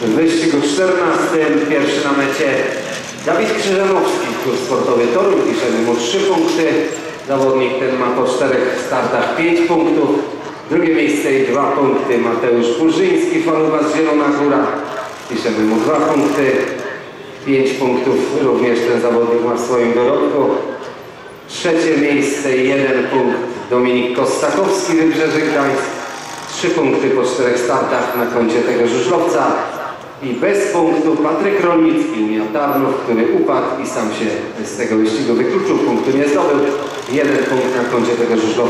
14. Pierwszy na mecie Dawid Krzyżanowski, klub sportowy Toruń. Piszemy mu 3 punkty. Zawodnik ten ma po czterech startach 5 punktów. Drugie miejsce i 2 punkty Mateusz Burzyński, Falubas Zielona Góra. Piszemy mu 2 punkty. 5 punktów również ten zawodnik ma w swoim dorobku. Trzecie miejsce i jeden punkt Dominik Kostakowski, Wybrzeże Gdańsk. Trzy punkty po czterech startach na koncie tego żużlowca. I bez punktu Patryk Rolnicki, Unia Tarnów, który upadł i sam się z tego wyścigu wykluczył. Punktu nie zdobył. Jeden punkt na koncie tego żużlowca.